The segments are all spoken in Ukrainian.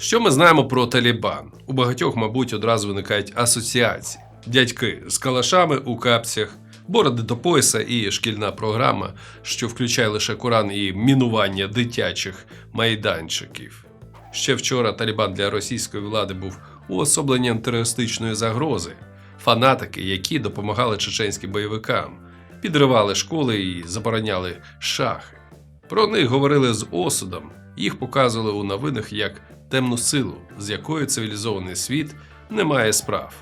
Що ми знаємо про Талібан? У багатьох, мабуть, одразу виникають асоціації: дядьки з калашами у капцях, бороди до пояса і шкільна програма, що включає лише Коран і мінування дитячих майданчиків. Ще вчора Талібан для російської влади був уособленням терористичної загрози, фанатики, які допомагали чеченським бойовикам, підривали школи і забороняли шахи. Про них говорили з осудом, їх показували у новинах як темну силу, з якою цивілізований світ не має справ.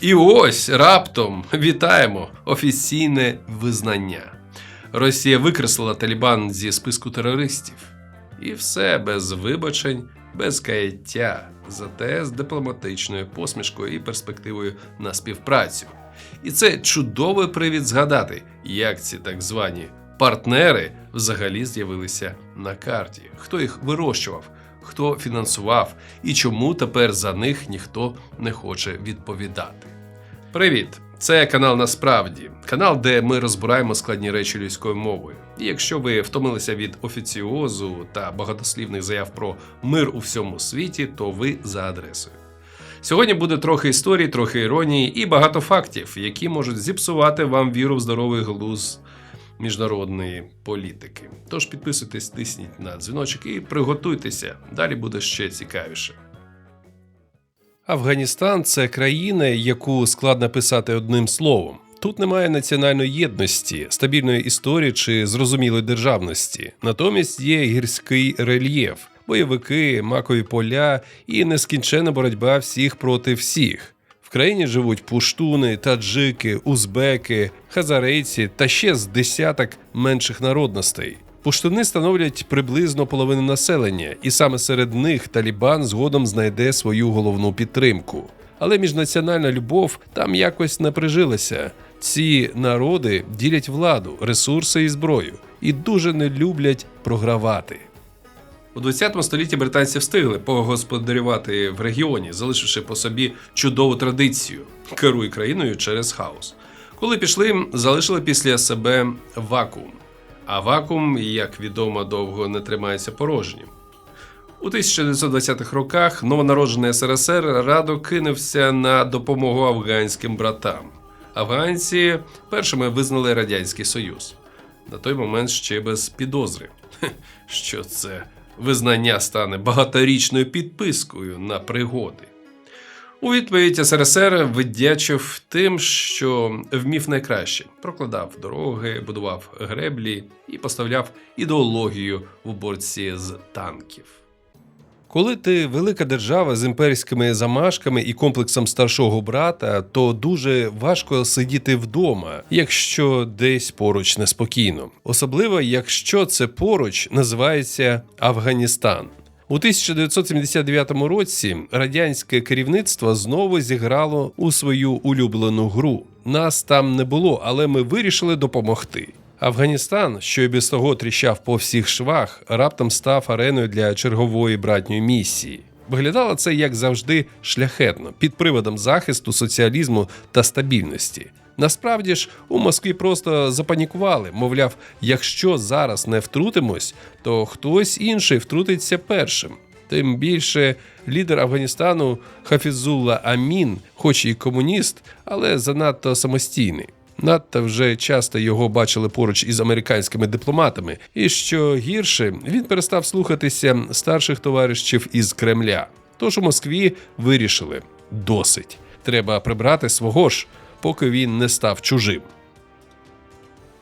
І ось раптом вітаємо офіційне визнання. Росія викреслила Талібан зі списку терористів. І все без вибачень, без каяття, зате з дипломатичною посмішкою і перспективою на співпрацю. І це чудовий привід згадати, як ці так звані партнери взагалі з'явилися на карті, хто їх вирощував, хто фінансував і чому тепер за них ніхто не хоче відповідати. Привіт! Це канал Насправді, канал, де ми розбираємо складні речі людською мовою. І якщо ви втомилися від офіціозу та багатослівних заяв про мир у всьому світі, то ви за адресою. Сьогодні буде трохи історії, трохи іронії і багато фактів, які можуть зіпсувати вам віру в здоровий глуз міжнародної політики. Тож підписуйтесь, тисніть на дзвіночок і приготуйтеся. Далі буде ще цікавіше. Афганістан це країна, яку складно писати одним словом. Тут немає національної єдності, стабільної історії чи зрозумілої державності. Натомість є гірський рельєф, бойовики, макові поля і нескінченна боротьба всіх проти всіх. Країні живуть пуштуни, таджики, узбеки, хазарейці та ще з десяток менших народностей. Пуштуни становлять приблизно половину населення, і саме серед них Талібан згодом знайде свою головну підтримку. Але міжнаціональна любов там якось не прижилася. Ці народи ділять владу, ресурси і зброю і дуже не люблять програвати. У 20 столітті британці встигли погосподарювати в регіоні, залишивши по собі чудову традицію керуй країною через хаос. Коли пішли, залишили після себе вакуум. А вакуум, як відомо, довго не тримається порожнім. У 1920-х роках новонароджений СРСР радо кинувся на допомогу афганським братам. Афганці першими визнали Радянський Союз. На той момент ще без підозри, що це визнання стане багаторічною підпискою на пригоди. У відповідь СРСР видячив тим, що вмів найкраще: прокладав дороги, будував греблі і поставляв ідеологію в борці з танків. Коли ти велика держава з імперськими замашками і комплексом старшого брата, то дуже важко сидіти вдома, якщо десь поруч неспокійно. Особливо, якщо це поруч називається Афганістан. У 1979 році радянське керівництво знову зіграло у свою улюблену гру. Нас там не було, але ми вирішили допомогти. Афганістан, що й без того тріщав по всіх швах, раптом став ареною для чергової братньої місії. Виглядало це як завжди шляхетно, під приводом захисту, соціалізму та стабільності. Насправді ж у Москві просто запанікували. Мовляв, якщо зараз не втрутимось, то хтось інший втрутиться першим. Тим більше лідер Афганістану Хафізулла Амін, хоч і комуніст, але занадто самостійний. Надто вже часто його бачили поруч із американськими дипломатами, і що гірше, він перестав слухатися старших товаришів із Кремля. Тож у Москві вирішили досить. Треба прибрати свого ж, поки він не став чужим.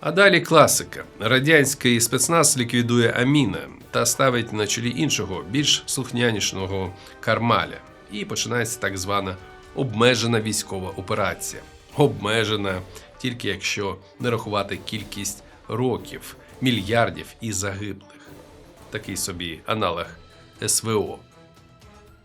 А далі класика. Радянський спецназ ліквідує Аміна та ставить на чолі іншого, більш слухнянішого Кармаля. І починається так звана обмежена військова операція. Обмежена тільки якщо не рахувати кількість років, мільярдів і загиблих. Такий собі аналог СВО.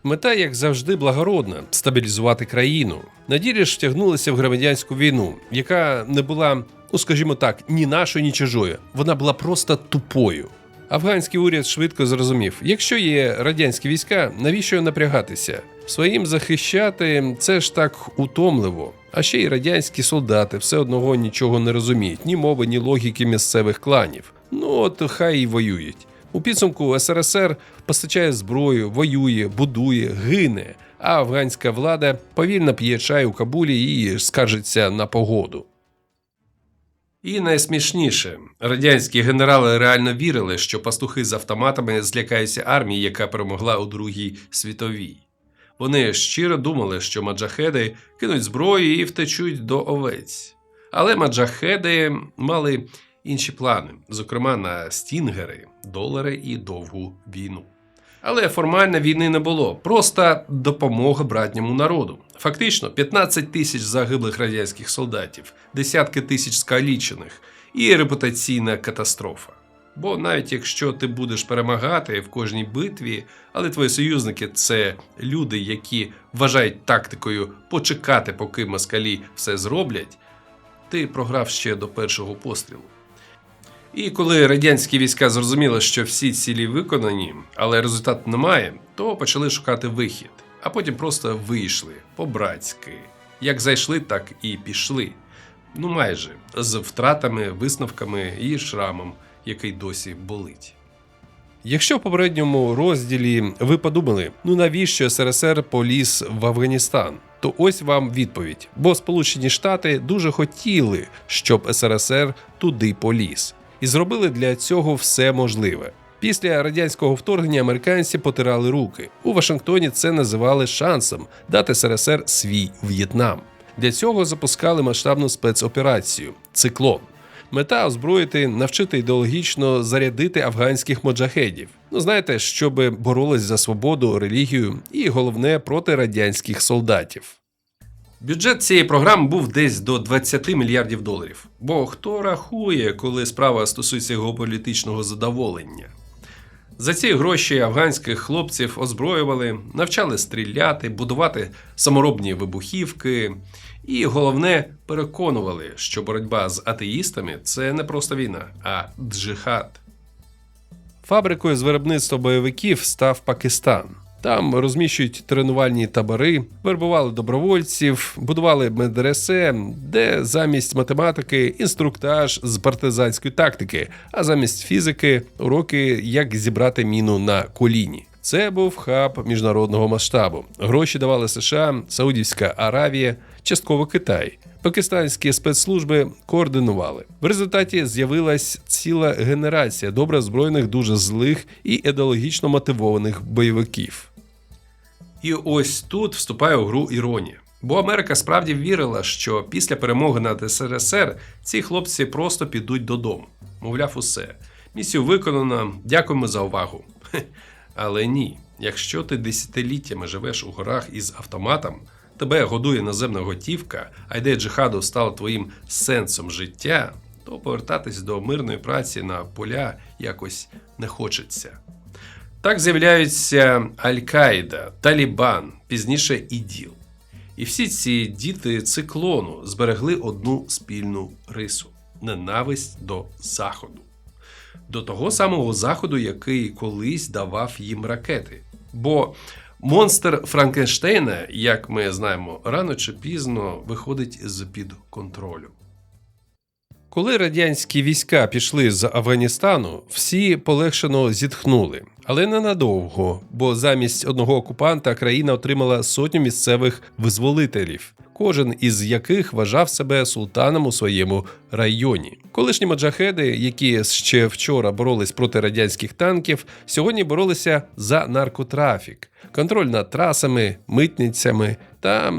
Мета, як завжди, благородна стабілізувати країну. На ділі ж втягнулися в громадянську війну, яка не була, ну скажімо так, ні нашою, ні чужою. Вона була просто тупою. Афганський уряд швидко зрозумів: якщо є радянські війська, навіщо напрягатися? Своїм захищати це ж так утомливо. А ще й радянські солдати все одного нічого не розуміють, ні мови, ні логіки місцевих кланів. Ну от хай і воюють. У підсумку СРСР постачає зброю, воює, будує, гине, а афганська влада повільно п'є чай у Кабулі і скаржиться на погоду. І найсмішніше, радянські генерали реально вірили, що пастухи з автоматами злякаються армії, яка перемогла у Другій світовій. Вони щиро думали, що маджахеди кинуть зброю і втечуть до овець. Але маджахеди мали інші плани, зокрема на стінгери, долари і довгу війну. Але формально війни не було, просто допомога братньому народу. Фактично, 15 тисяч загиблих радянських солдатів, десятки тисяч скалічених і репутаційна катастрофа. Бо навіть якщо ти будеш перемагати в кожній битві, але твої союзники це люди, які вважають тактикою почекати, поки москалі все зроблять, ти програв ще до першого пострілу. І коли радянські війська зрозуміли, що всі цілі виконані, але результату немає, то почали шукати вихід, а потім просто вийшли по-братськи. Як зайшли, так і пішли. Ну майже з втратами, висновками і шрамом, який досі болить. Якщо в попередньому розділі ви подумали, ну навіщо СРСР поліз в Афганістан, то ось вам відповідь. Бо Сполучені Штати дуже хотіли, щоб СРСР туди поліз, і зробили для цього все можливе. Після радянського вторгнення американці потирали руки. У Вашингтоні це називали шансом дати СРСР свій В'єтнам. Для цього запускали масштабну спецоперацію Циклон. Мета озброїти, навчити ідеологічно зарядити афганських моджахедів. Ну знаєте, щоб боролись за свободу, релігію і головне проти радянських солдатів. Бюджет цієї програми був десь до 20 мільярдів доларів. Бо хто рахує, коли справа стосується геополітичного задоволення? За ці гроші афганських хлопців озброювали, навчали стріляти, будувати саморобні вибухівки, і головне переконували, що боротьба з атеїстами це не просто війна, а джихад. Фабрикою з виробництва бойовиків став Пакистан. Там розміщують тренувальні табори, вербували добровольців, будували медресе, де замість математики інструктаж з партизанської тактики, а замість фізики уроки, як зібрати міну на коліні. Це був хаб міжнародного масштабу. Гроші давали США, Саудівська Аравія, частково Китай. Пакистанські спецслужби координували. В результаті з'явилась ціла генерація добре озброєних, дуже злих і ідеологічно мотивованих бойовиків. І ось тут вступає у гру іронія. Бо Америка справді вірила, що після перемоги над СРСР ці хлопці просто підуть додому. Мовляв, усе. Місію виконано, дякуємо за увагу. Але ні, якщо ти десятиліттями живеш у горах із автоматом, тебе годує наземна готівка, а ідея джихаду стала твоїм сенсом життя, то повертатись до мирної праці на поля якось не хочеться. Так з'являються Аль-Каїда, Талібан, пізніше іділ. І всі ці діти циклону зберегли одну спільну рису ненависть до Заходу. До того самого Заходу, який колись давав їм ракети. Бо монстр Франкенштейна, як ми знаємо, рано чи пізно виходить з під контролю. Коли радянські війська пішли з Афганістану, всі полегшено зітхнули, але ненадовго, бо замість одного окупанта країна отримала сотню місцевих визволителів, кожен із яких вважав себе султаном у своєму районі. Колишні маджахеди, які ще вчора боролись проти радянських танків, сьогодні боролися за наркотрафік, контроль над трасами, митницями та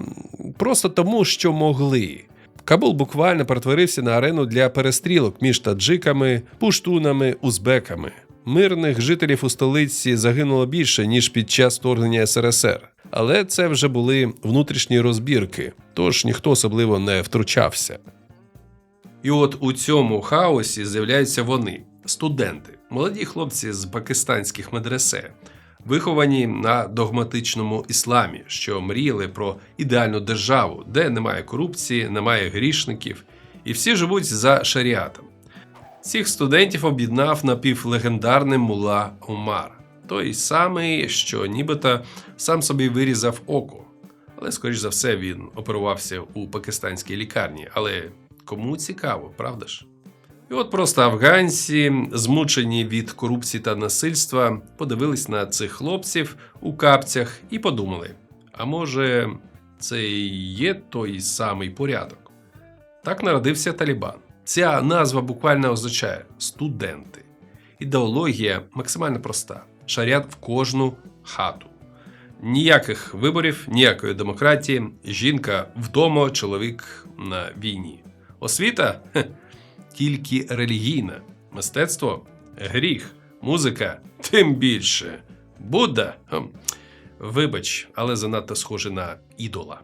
просто тому, що могли. Кабул буквально перетворився на арену для перестрілок між таджиками, пуштунами, узбеками. Мирних жителів у столиці загинуло більше ніж під час вторгнення СРСР. Але це вже були внутрішні розбірки, тож ніхто особливо не втручався. І от у цьому хаосі з'являються вони студенти, молоді хлопці з пакистанських медресе, виховані на догматичному ісламі, що мріяли про ідеальну державу, де немає корупції, немає грішників, і всі живуть за шаріатом. Цих студентів об'єднав напівлегендарний мула Омар, той самий, що нібито сам собі вирізав око. Але, скоріш за все, він оперувався у пакистанській лікарні. Але кому цікаво, правда ж? І от просто афганці, змучені від корупції та насильства, подивились на цих хлопців у капцях і подумали: а може, це і є той самий порядок? Так народився Талібан. Ця назва буквально означає студенти. Ідеологія максимально проста: шарят в кожну хату. Ніяких виборів, ніякої демократії, жінка вдома, чоловік на війні. Освіта тільки релігійна, мистецтво гріх, музика тим більше. Будда, вибач, але занадто схоже на ідола.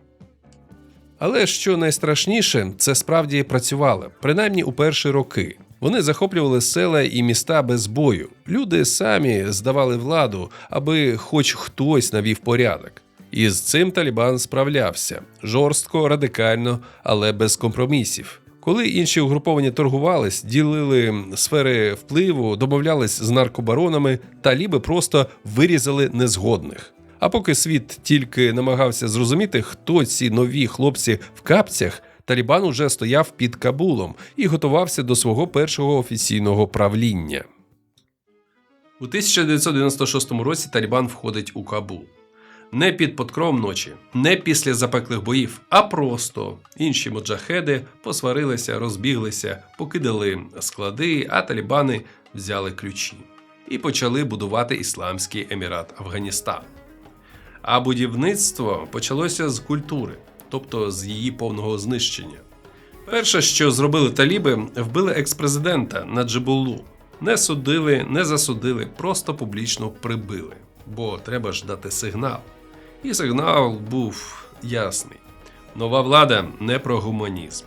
Але що найстрашніше, це справді працювало, принаймні у перші роки. Вони захоплювали села і міста без бою. Люди самі здавали владу, аби хоч хтось навів порядок. І з цим Талібан справлявся жорстко, радикально, але без компромісів. Коли інші угруповання торгувались, ділили сфери впливу, домовлялись з наркобаронами, таліби просто вирізали незгодних. А поки світ тільки намагався зрозуміти, хто ці нові хлопці в капцях, Талібан уже стояв під Кабулом і готувався до свого першого офіційного правління. У 1996 році Талібан входить у Кабул. Не під подкром ночі, не після запеклих боїв, а просто інші моджахеди посварилися, розбіглися, покидали склади, а талібани взяли ключі і почали будувати Ісламський Емірат Афганістан. А будівництво почалося з культури, тобто з її повного знищення. Перше, що зробили таліби, вбили експрезидента Наджибуллу. Не судили, не засудили, просто публічно прибили. Бо треба ж дати сигнал. І сигнал був ясний: нова влада не про гуманізм.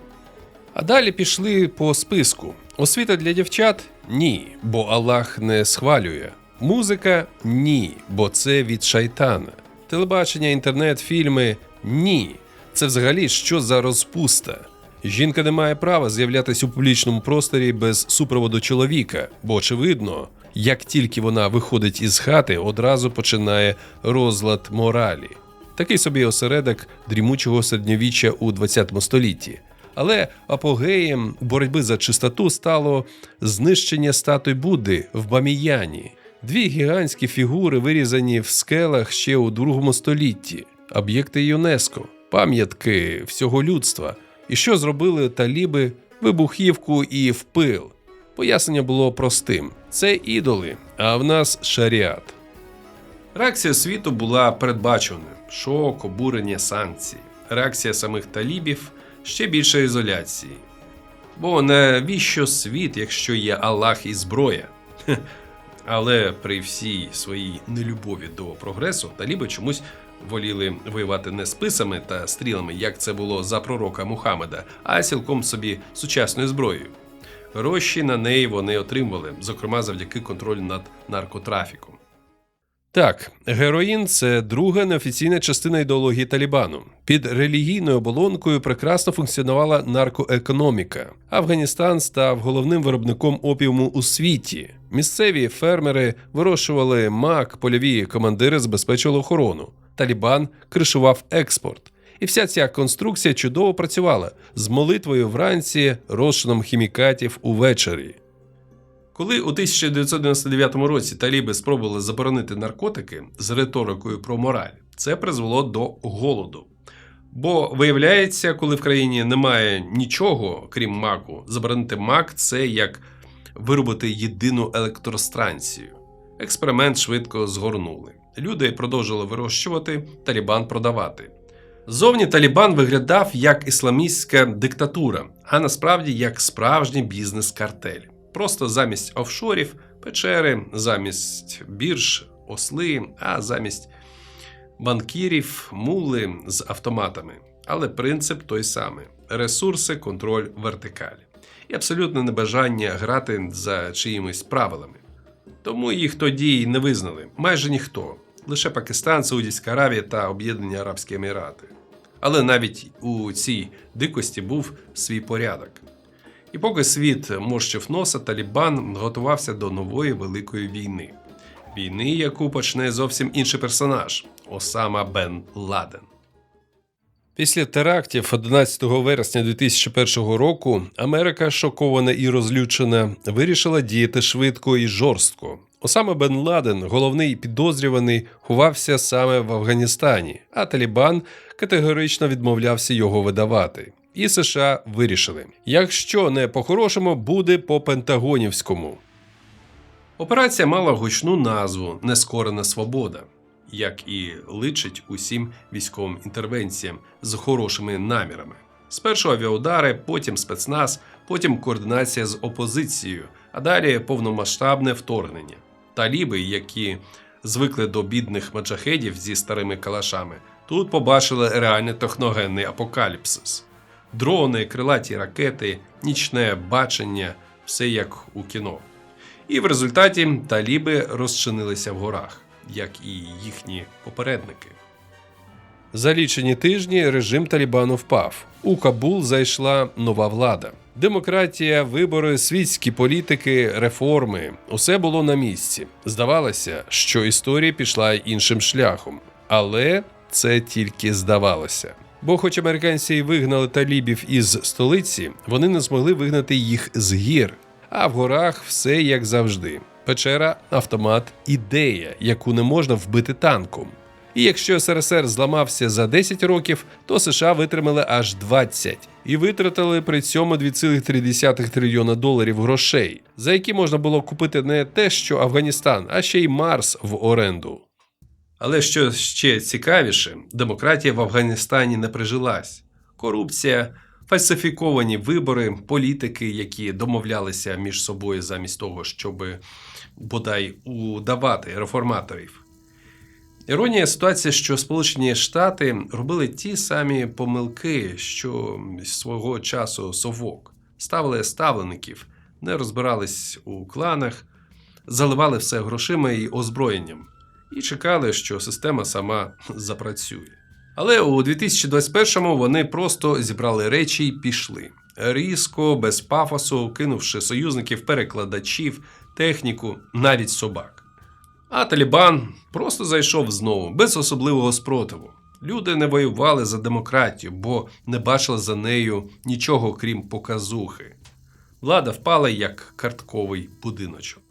А далі пішли по списку. Освіта для дівчат ні, бо Аллах не схвалює. Музика ні, бо це від шайтана. Телебачення, інтернет, фільми ні. Це взагалі що за розпуста. Жінка не має права з'являтися у публічному просторі без супроводу чоловіка, бо очевидно, як тільки вона виходить із хати, одразу починає розлад моралі. Такий собі осередок дрімучого середньовіччя у ХХ столітті. Але апогеєм боротьби за чистоту стало знищення статуй Будди в Баміяні. Дві гігантські фігури, вирізані в скелах ще у другому столітті, об'єкти ЮНЕСКО, пам'ятки всього людства. І що зробили таліби вибухівку і впил? Пояснення було простим: це ідоли, а в нас шаріат. Реакція світу була передбаченою: шок, обурення, санкції. Реакція самих талібів ще більше ізоляції. Бо навіщо світ, якщо є Аллах і зброя? Але при всій своїй нелюбові до прогресу таліби чомусь воліли воювати не списами та стрілами, як це було за пророка Мухаммеда, а цілком собі сучасною зброєю. Гроші на неї вони отримували, зокрема завдяки контролю над наркотрафіком. Так, героїн це друга неофіційна частина ідеології Талібану. Під релігійною оболонкою прекрасно функціонувала наркоекономіка. Афганістан став головним виробником опіуму у світі. Місцеві фермери вирощували мак, польові командири забезпечували охорону. Талібан кришував експорт. І вся ця конструкція чудово працювала з молитвою вранці, розчином хімікатів увечері. Коли у 1999 році таліби спробували заборонити наркотики з риторикою про мораль, це призвело до голоду. Бо виявляється, коли в країні немає нічого, крім маку, заборонити мак це як виробити єдину електростанцію. Експеримент швидко згорнули. Люди продовжили вирощувати, талібан продавати. Зовні Талібан виглядав як ісламістська диктатура, а насправді як справжній бізнес-картель. Просто замість офшорів печери, замість бірж, осли, а замість банкірів, мули з автоматами. Але принцип той самий: ресурси, контроль, вертикаль. І абсолютне небажання грати за чиїмись правилами. Тому їх тоді й не визнали майже ніхто, лише Пакистан, Саудівська Аравія та Об'єднані Арабські Емірати. Але навіть у цій дикості був свій порядок. І поки світ морщив носа, Талібан готувався до нової великої війни. Війни, яку почне зовсім інший персонаж Осама Бен Ладен. Після терактів 11 вересня 2001 року Америка, шокована і розлючена, вирішила діяти швидко і жорстко. Осаме Бен Ладен, головний підозрюваний, ховався саме в Афганістані, а Талібан категорично відмовлявся його видавати. І США вирішили: якщо не по-хорошому, буде по пентагонівському. Операція мала гучну назву Нескорена свобода, як і личить усім військовим інтервенціям з хорошими намірами. Спершу авіаудари, потім спецназ, потім координація з опозицією, а далі повномасштабне вторгнення. Таліби, які звикли до бідних маджахедів зі старими калашами, тут побачили реальний техногенний апокаліпсис. Дрони, крилаті ракети, нічне бачення, все як у кіно. І в результаті таліби розчинилися в горах, як і їхні попередники. За лічені тижні режим Талібану впав. У Кабул зайшла нова влада. Демократія, вибори, світські політики, реформи усе було на місці. Здавалося, що історія пішла іншим шляхом, але це тільки здавалося. Бо, хоч американці й вигнали талібів із столиці, вони не змогли вигнати їх з гір. А в горах все як завжди: печера, автомат, ідея, яку не можна вбити танком. І якщо СРСР зламався за 10 років, то США витримали аж 20 і витратили при цьому 2,3 трильйона доларів грошей, за які можна було купити не те, що Афганістан, а ще й Марс в оренду. Але що ще цікавіше, демократія в Афганістані не прижилась. Корупція, фальсифіковані вибори, політики, які домовлялися між собою замість того, щоб бодай удавати реформаторів. Іронія ситуації, що Сполучені Штати робили ті самі помилки, що свого часу совок, ставили ставлеників, не розбирались у кланах, заливали все грошима і озброєнням, і чекали, що система сама запрацює. Але у 2021-му вони просто зібрали речі і пішли. Різко, без пафосу, кинувши союзників, перекладачів, техніку, навіть собак. А Талібан просто зайшов знову, без особливого спротиву. Люди не воювали за демократію, бо не бачили за нею нічого крім показухи. Влада впала як картковий будиночок.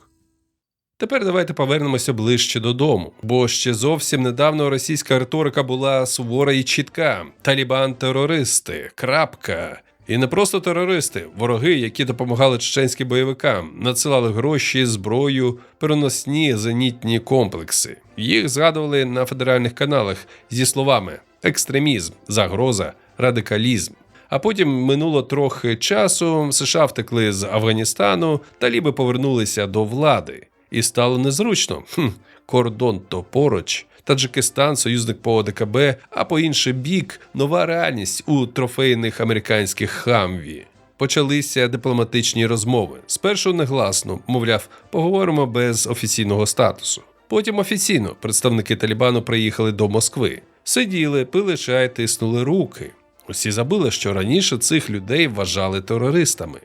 Тепер давайте повернемося ближче додому, бо ще зовсім недавно російська риторика була сувора і чітка: Талібан терористи, крапка. І не просто терористи, вороги, які допомагали чеченським бойовикам, надсилали гроші, зброю, переносні зенітні комплекси. Їх згадували на федеральних каналах зі словами екстремізм, загроза, радикалізм. А потім минуло трохи часу. США втекли з Афганістану, таліби повернулися до влади, і стало незручно. Хм, кордон то поруч. Таджикистан, союзник по ОДКБ, а по інший бік нова реальність у трофейних американських хамві. Почалися дипломатичні розмови. Спершу негласно, мовляв, поговоримо без офіційного статусу. Потім офіційно представники Талібану приїхали до Москви, сиділи, пили чай, тиснули руки. Усі забули, що раніше цих людей вважали терористами.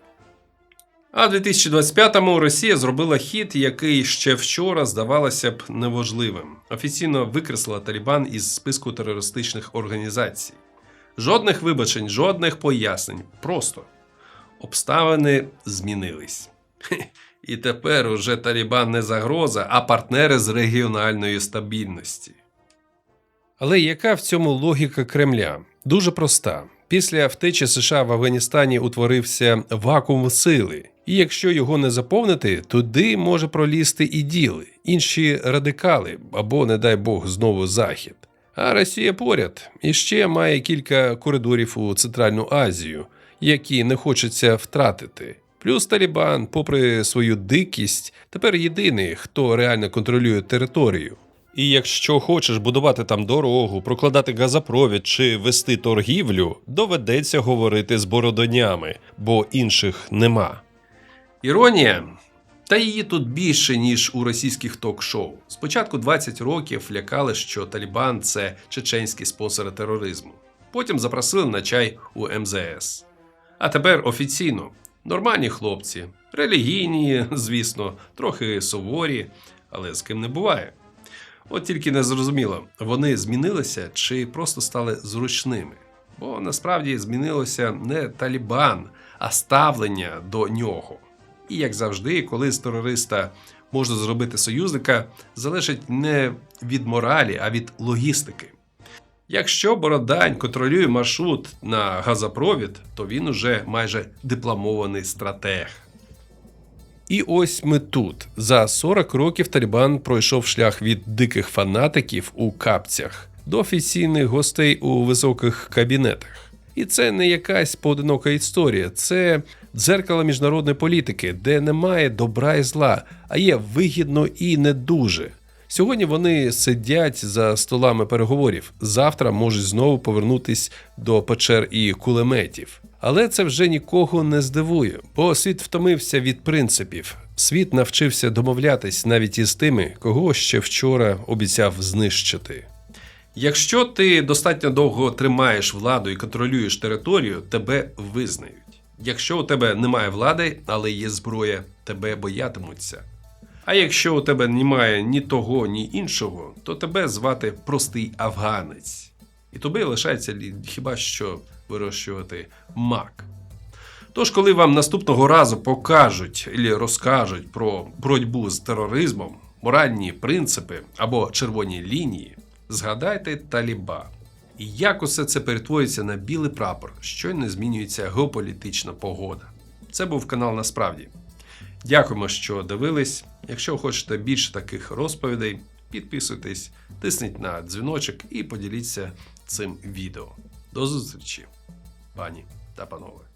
А в 2025-му Росія зробила хід, який ще вчора здавалося б неважливим. Офіційно викреслила Талібан із списку терористичних організацій. Жодних вибачень, жодних пояснень. Просто обставини змінились. І тепер уже Талібан не загроза, а партнери з регіональної стабільності. Але яка в цьому логіка Кремля? Дуже проста. Після втечі США в Афганістані утворився вакуум сили, і якщо його не заповнити, туди може пролізти і діли, інші радикали або, не дай Бог, знову захід. А Росія поряд і ще має кілька коридорів у Центральну Азію, які не хочеться втратити. Плюс Талібан, попри свою дикість, тепер єдиний, хто реально контролює територію. І якщо хочеш будувати там дорогу, прокладати газопровід чи вести торгівлю, доведеться говорити з бородонями, бо інших нема. Іронія. Та її тут більше, ніж у російських ток-шоу. Спочатку 20 років лякали, що Талібан це чеченські спонсори тероризму. Потім запросили на чай у МЗС. А тепер офіційно нормальні хлопці, релігійні, звісно, трохи суворі, але з ким не буває. От тільки не зрозуміло, вони змінилися чи просто стали зручними. Бо насправді змінилося не Талібан, а ставлення до нього. І як завжди, коли з терориста можна зробити союзника, залежить не від моралі, а від логістики. Якщо Бородань контролює маршрут на газопровід, то він уже майже дипломований стратег. І ось ми тут. За 40 років Талібан пройшов шлях від диких фанатиків у капцях до офіційних гостей у високих кабінетах. І це не якась поодинока історія, це дзеркало міжнародної політики, де немає добра і зла, а є вигідно і не дуже. Сьогодні вони сидять за столами переговорів. Завтра можуть знову повернутись до печер і кулеметів. Але це вже нікого не здивує, бо світ втомився від принципів. Світ навчився домовлятись навіть із тими, кого ще вчора обіцяв знищити. Якщо ти достатньо довго тримаєш владу і контролюєш територію, тебе визнають. Якщо у тебе немає влади, але є зброя, тебе боятимуться. А якщо у тебе немає ні того, ні іншого, то тебе звати простий афганець. І тобі лишається хіба що вирощувати мак. Тож, коли вам наступного разу покажуть і розкажуть про боротьбу з тероризмом, моральні принципи або червоні лінії, згадайте Таліба. І як усе це перетворюється на білий прапор, щойно змінюється геополітична погода. Це був канал Насправді. Дякуємо, що дивились. Якщо хочете більше таких розповідей, підписуйтесь, тисніть на дзвіночок і поділіться цим відео. До зустрічі, пані та панове.